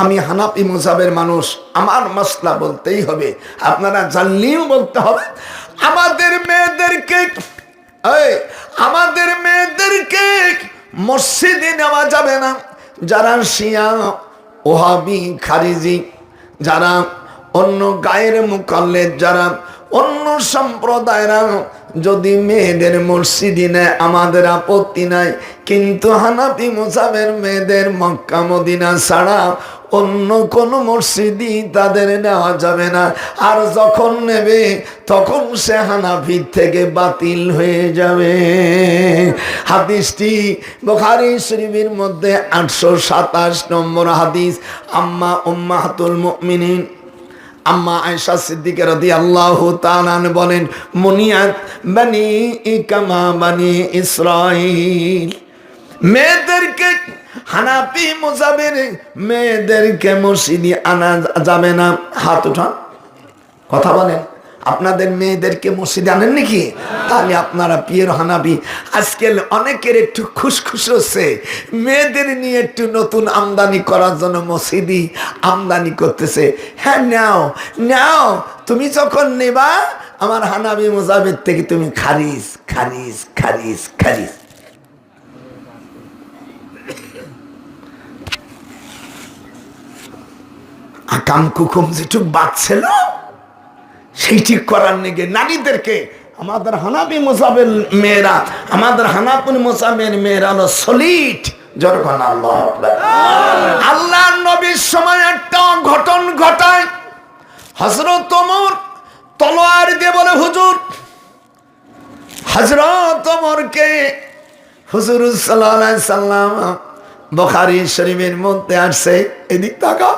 আমি হানাপি মুসাবের মানুষ, আমার মশলা বলতেই হবে, আপনারা জানলেও বলতে হবে। আমাদের মেয়েদেরকে আমাদের মেয়েদেরকে মসজিদে নেওয়া যাবে না। যারা শিয়া, ওহাবি, খারিজি, যারা অন্য গায়ের মুকল্লেদ, যারা অন্য সম্প্রদায়রা যদি মেয়েদের মসজিদে নেয় আমাদের আপত্তি নাই, কিন্তু হানাফি মুসাবের মেয়েদের মক্কা মদিনা ছাড়া অন্য কোন মসজিদই তাদের নেওয়া যাবে না। আর যখন নেবে, তখন সে হানাফির থেকে বাতিল হয়ে যাবে। হাদিসটি বোখারি শরীফের মধ্যে আটশো সাতাশ নম্বর হাদিস, আম্মা উম্মাহাতুল মুমিনিন আম্মা আয়সা সিদ্দিকে রাদি আল্লাহ তালান বলেন, মনিয়াত বানি ইকামা বানি ইসরাইল মেয়েদেরকে হানাপি মোজাবের মেয়েদেরকে মসজিদে আনা যাবে না। হাত উঠান, কথা বলেন। আপনাদের মেয়েদেরকে মসজিদে আনেন নাকি? তাহলে আপনারা পিয়ের হানাবি আজকাল অনেকের একটু খুশখুশ হচ্ছে। মেয়েদের নিয়ে একটু নতুন আমদানি করার জন্য মসজিদি আমদানি করতেছে। হ্যাঁ নাও নাও, তুমি যখন নেবা, আমার হানাবি মোজাবের থেকে তুমি খারিজ খারিজ খারিজ খারিজ। আকাম কুকুম যেটুক বাচ্ছিল সেইটি করার নেগে। নারীদেরকে, আমাদের হানাবি মোসাবের মেয়েরা, আমাদের হানাপুন মোসাবের মেয়েরা হলো সলিড যখন আল্লাহ। আল্লাহ নবীর সময় একটা ঘটন ঘটায়। হজরত তোমর তলোয়ার দিয়ে বলে, হুজুর হজরত তোমরকে হুজুর সাল্লাম বখারি শরীফের মধ্যে আসছে। এদিক টাকা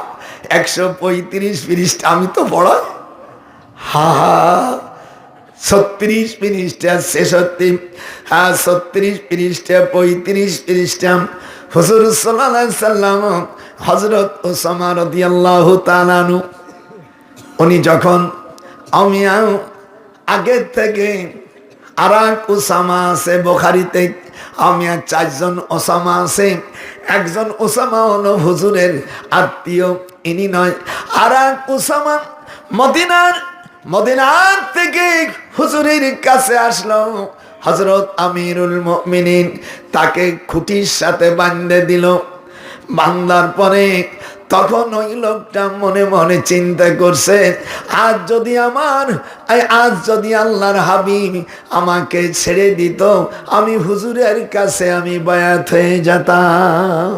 একশো পঁয়ত্রিশ পৃষ্ঠা, আমি তো পড়াই হা হা, ছত্রিশ পৃষ্ঠা, ছেষট্টি হ্যাঁ ছত্রিশ পৃষ্ঠা, পঁয়ত্রিশ পৃষ্ঠা। হুজুর সাল্লাম হজরত ওসামা রদি আল্লাহ তালানু উনি যখন আমি আগের থেকে আর এক ওসামা আছে, বোখারিতে আমি আর চারজন ওসামা আছে, একজন ওসামা হলো হুজুরের আত্মীয়, ইনি নয়। আর এক ওসামা মদিনার মদিনার থেকে হুজুরের কাছে আসলো। হজরত আমিরুল মিনিন তাকে খুঁটির সাথে বান্ধে দিল। বান্দার পরে তখন ওই লোকটা মনে মনে চিন্তা করছে, আজ যদি আমার আজ যদি আল্লাহর হাবিব আমাকে ছেড়ে দিত, আমি হুজুরের কাছে আমি বয়াত হয়ে যেতাম।